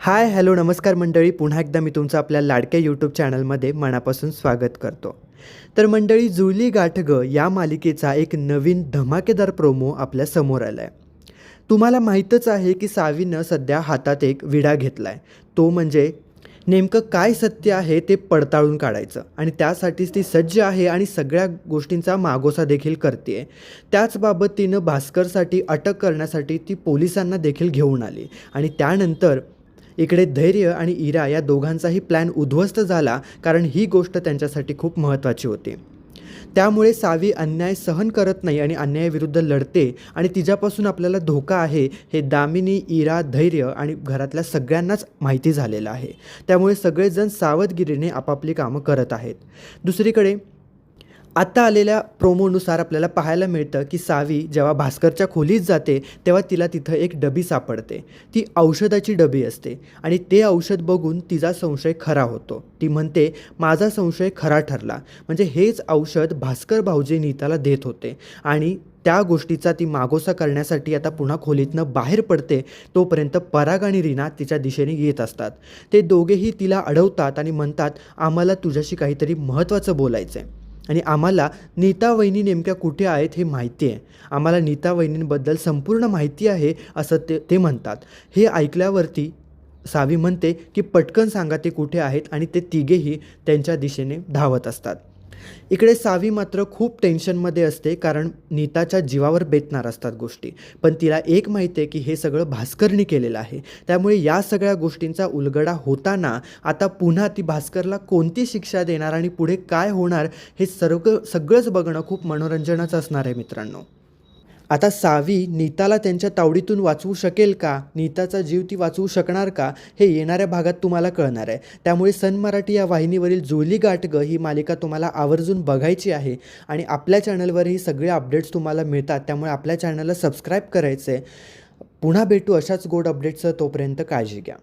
Hi hello नमस्कार मंडळी. पुन्हा एकदा मी तुमचं आपल्या लाडक्या यूट्यूब चॅनलमध्ये मनापासून स्वागत करतो. तर मंडळी जुळली गाठ ग या मालिकेचा एक नवीन धमाकेदार प्रोमो आपल्यासमोर आला आहे तुम्हाला माहीतच आहे की सावीनं सध्या हातात एक विडा घेतला आहे तो म्हणजे नेमकं काय सत्य आहे ते पडताळून काढायचं. आणि त्यासाठीच ती सज्ज आहे आणि सगळ्या गोष्टींचा मागोसा देखील करते त्याचबाबत तिनं भास्करसाठी अटक करण्यासाठी ती पोलिसांना देखील घेऊन आली. आणि त्यानंतर इकडे धैर्य आणि इरा या दोघांचाही प्लॅन उद्ध्वस्त झाला कारण ही गोष्ट त्यांच्यासाठी खूप महत्त्वाची होती. त्यामुळे सावी अन्याय सहन करत नाही आणि अन्यायाविरुद्ध लढते आणि तिच्यापासून आपल्याला धोका आहे हे दामिनी इरा धैर्य आणि घरातल्या सगळ्यांनाच माहिती झालेलं आहे. त्यामुळे सगळेजण सावधगिरीने आपापली कामं करत आहेत. दुसरीकडे आत्ता आलेल्या प्रोमोनुसार आपल्याला पाहायला मिळतं की सावी जेव्हा भास्करच्या खोलीत जाते तेव्हा तिला तिथं एक डबी सापडते. ती औषधाची डबी असते आणि ते औषध बघून तिचा संशय खरा होतो. ती म्हणते माझा संशय खरा ठरला. म्हणजे हेच औषध भास्कर भाऊजी नीताला देत होते आणि त्या गोष्टीचा ती मागोसा करण्यासाठी आता पुन्हा खोलीतनं बाहेर पडते तोपर्यंत पराग आणि रीना तिच्या दिशेने येत असतात. ते दोघेही तिला अडवतात आणि म्हणतात आम्हाला तुझ्याशी काहीतरी महत्त्वाचं बोलायचं आहे आणि आम्हाला नीता वहिनी नेमक्या कुठे आहेत हे माहिती आहे. आम्हाला नीता वहिनींबद्दल संपूर्ण माहिती आहे असं ते ते म्हणतात. हे ऐकल्यावरती सावी म्हणते की पटकन सांगा ते कुठे आहेत आणि ते तिघेही त्यांच्या दिशेने धावत असतात. इकडे सावी मात्र खूप टेन्शनमध्ये असते कारण नीताच्या जीवावर बेतणार असतात गोष्टी. पण तिला एक माहिती आहे की हे सगळं भास्करनी केलेलं आहे. त्यामुळे या सगळ्या गोष्टींचा उलगडा होताना आता पुन्हा ती भास्करला कोणती शिक्षा देणार आणि पुढे काय होणार हे सर्व सगळंच बघणं खूप मनोरंजनाचं असणार आहे मित्रांनो. आता सावी नीताला त्यांच्या तावडीतून वाचवू शकेल का? नीताचा जीव ती वाचवू शकणार का? हे येणाऱ्या भागात तुम्हाला कळणार आहे. त्यामुळे सन मराठी या वाहिनीवरील जुळली गाठगं ही मालिका तुम्हाला आवर्जून बघायची आहे आणि आपल्या चॅनलवर ही सगळे अपडेट्स तुम्हाला मिळतात. त्यामुळे आपल्या चॅनलला सबस्क्राईब करायचं आहे पुन्हा भेटू अशाच गोड अपडेट्सचं तोपर्यंत काळजी घ्या.